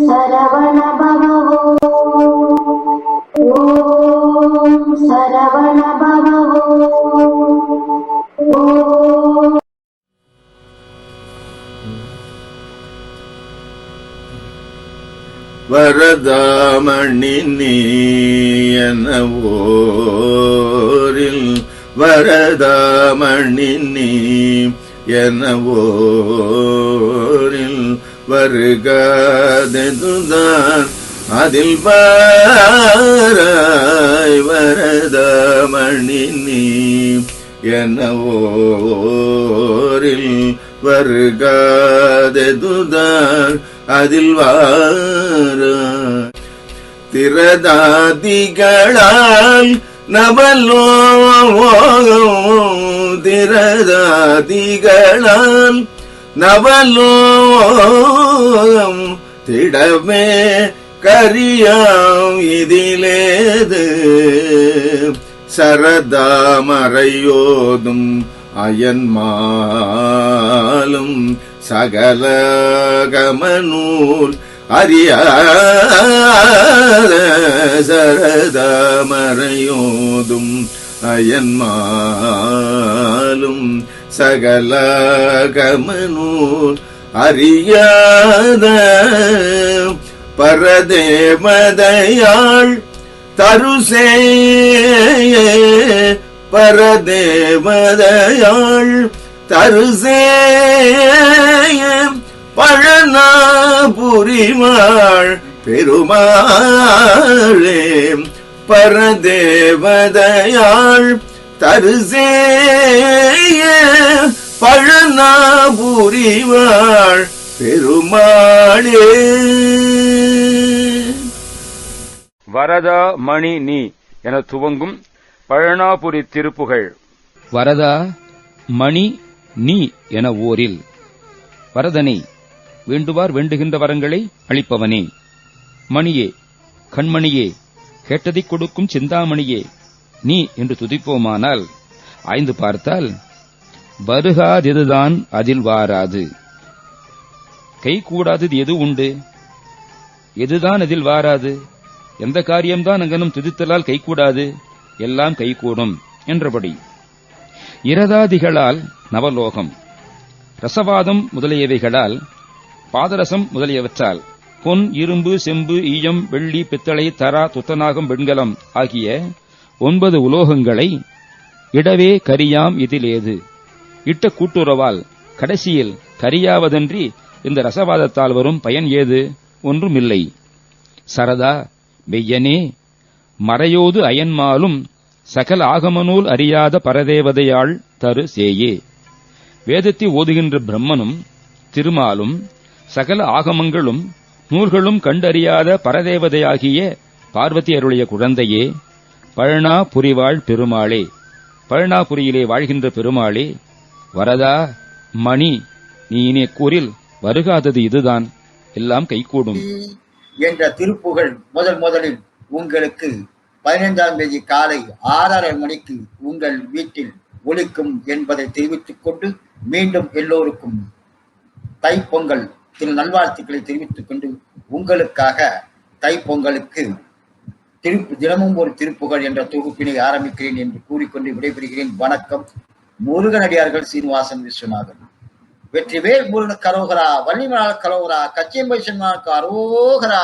சரவண பவோ ஓம் சரவண பவோ ஓம் வரதாமணி நீயனவோரில் வரதாமணி நீ எனவோரில் வருகாதெதுதான் அதில் பாராய் வரதமணி நீ எனவோரில் வருகாதெதுதான் அதில் வார திரதாதிகளால் நவலோ திரதாதிகளால் நவலோகம் திடமே கரியாம் இதிலேது. சரதாமரையோதும் அயன்மாலும் சகலகமனூல் அறியாத சரதாமரையோதும் அயன்மாலும் சகலகமனூல் அறியாத பரதேவதையாள் தருசே பரதேவதையாள் தருசே பழனாபுரிமாள் பெருமாளே பரதேவதையாள் தருசே பழனாபுரிவாள் பெருமாளே. வரதா மணி நீ என துவங்கும் பழனாபுரி திருப்புகழ். வரதா மணி நீ என ஓரில். வரதனை வேண்டுவார் வேண்டுகின்ற வரங்களை அளிப்பவனே. மணியே கண்மணியே கேட்டதைக் கொடுக்கும் சிந்தாமணியே நீ என்று துதிப்போமானால் ஆய்ந்து பார்த்தால் வருகாதெதுதான் அதில் வாராது. கை கூடாதது எது உண்டு? எதுதான் அதில் வாராது? எந்த காரியம்தான் அங்கனும் துதித்தலால் கைகூடாது? எல்லாம் கைகூடும் என்றபடி. இரதாதிகளால் நவலோகம். ரசவாதம் முதலியவைகளால் பாதரசம் முதலியவற்றால் பொன் இரும்பு செம்பு ஈயம் வெள்ளி பித்தளை தரா துத்தநாகம் வெண்கலம் ஆகிய ஒன்பது உலோகங்களை இடவே கரியாம் இதிலேது. இட்ட கூட்டுறவால் கடைசியில் கரியாவதன்றி இந்த ரசவாதத்தால் வரும் பயன் ஏது? ஒன்றுமில்லை. சரதா மெய்யனே மறையோது அயன்மாலும் சகல ஆகமநூல் அறியாத பரதேவதையாள் தரு சேயே. வேதத்தை ஓதுகின்ற பிரம்மனும் திருமாலும் சகல ஆகமங்களும் நூல்களும் கண்டறியாத பரதேவதையாகிய பார்வதி அருளிய குழந்தையே பழனா புரிவாள் பெருமாளே. பழனாபுரியிலே வாழ்கின்ற பெருமாளே வரதா மணி நீ இனிய கூறில் வருகாதது இதுதான். எல்லாம் கைகூடும். என்ற திருப்புகழ் முதல் முதலில் உங்களுக்கு பதினைந்தாம் தேதி காலை ஆறரை மணிக்கு உங்கள் வீட்டில் ஒழிக்கும் என்பதை தெரிவித்துக் கொண்டு மீண்டும் எல்லோருக்கும் தைப்பொங்கல் திரு நல்வாழ்த்துக்களை தெரிவித்துக் கொண்டு உங்களுக்காக தைப்பொங்கலுக்கு திருப்பு தினமும் ஒரு திருப்புகழ் என்ற தொகுப்பினை ஆரம்பிக்கிறேன் என்று கூறிக்கொண்டு விடைபெறுகிறேன். வணக்கம். முருகனடியார்கள் சீனிவாசன் விஸ்வநாதன். வெற்றிவேல் முருகன் கரோகரா வள்ளிமலால் கரோகரா கச்சியம்பை சென்மானுக்கு அரோகரா.